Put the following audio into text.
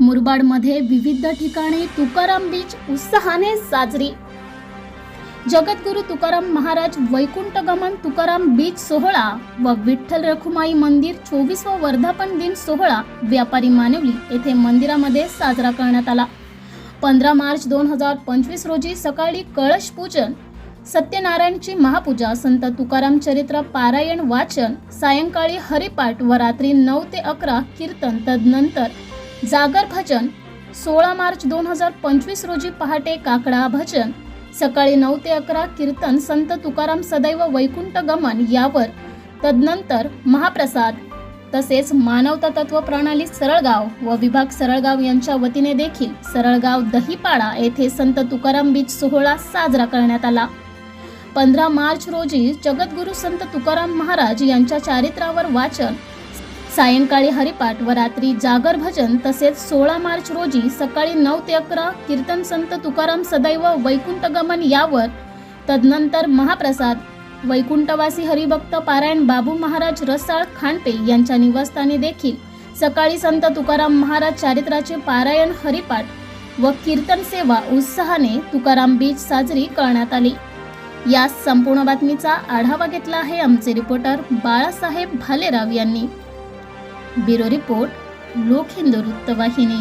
मुरबाडमध्ये विविध ठिकाणी तुकाराम बीच उत्साहाने साजरी. जगद्गुरु तुकाराम महाराज वैकुंठगमन तुकाराम बीच सोहळा व विठ्ठल रखुमाई मंदिर चोवीसवा वर्धापन दिन सोहळा व्यापारी मानवली येथे मंदिरामध्ये साजरा करण्यात आला. पंधरा मार्च दोन हजार पंचवीस रोजी सकाळी कळश पूजन सत्यनारायणची महापूजा संत तुकाराम चरित्र पारायण वाचन सायंकाळी हरिपाठ व रात्री नऊ ते अकरा कीर्तन तदनंतर जागर भजन सोळा मार्च दोन हजार पंचवीस रोजी पहाटे काकडा भजन सकाळी नऊ ते अकरा कीर्तन संत तुकाराम सदैव वैकुंठ गमन यावर तदनंतर महाप्रसाद तसेच मानवता तत्व प्रणाली सरळगाव व विभाग सरळगाव यांच्या वतीने देखील सरळगाव दहीपाडा येथे संत तुकाराम बीच सोहळा साजरा करण्यात आला. पंधरा मार्च रोजी जगद्गुरु संत तुकाराम महाराज यांच्या चारित्रावर वाचन सायंकाळी हरिपाठ व रात्री जागर भजन तसेच सोळा मार्च रोजी सकाळी नऊ ते अकरा कीर्तन संत तुकाराम सदैव वैकुंठगमन यावर तदनंतर महाप्रसाद वैकुंठवासी हरिभक्त पारायण बाबू महाराज रसाळ खांडपे यांच्या निवासस्थानी देखील सकाळी संत तुकाराम महाराज चारित्राचे पारायण हरिपाठ व कीर्तन सेवा उत्साहाने तुकाराम बीच साजरी करण्यात आली. या संपूर्ण बातमीचा आढावा घेतला आहे आमचे रिपोर्टर बाळासाहेब भालेराव यांनी. ब्युरो रिपोर्ट लोक हिंदू वृत्तवाहिनी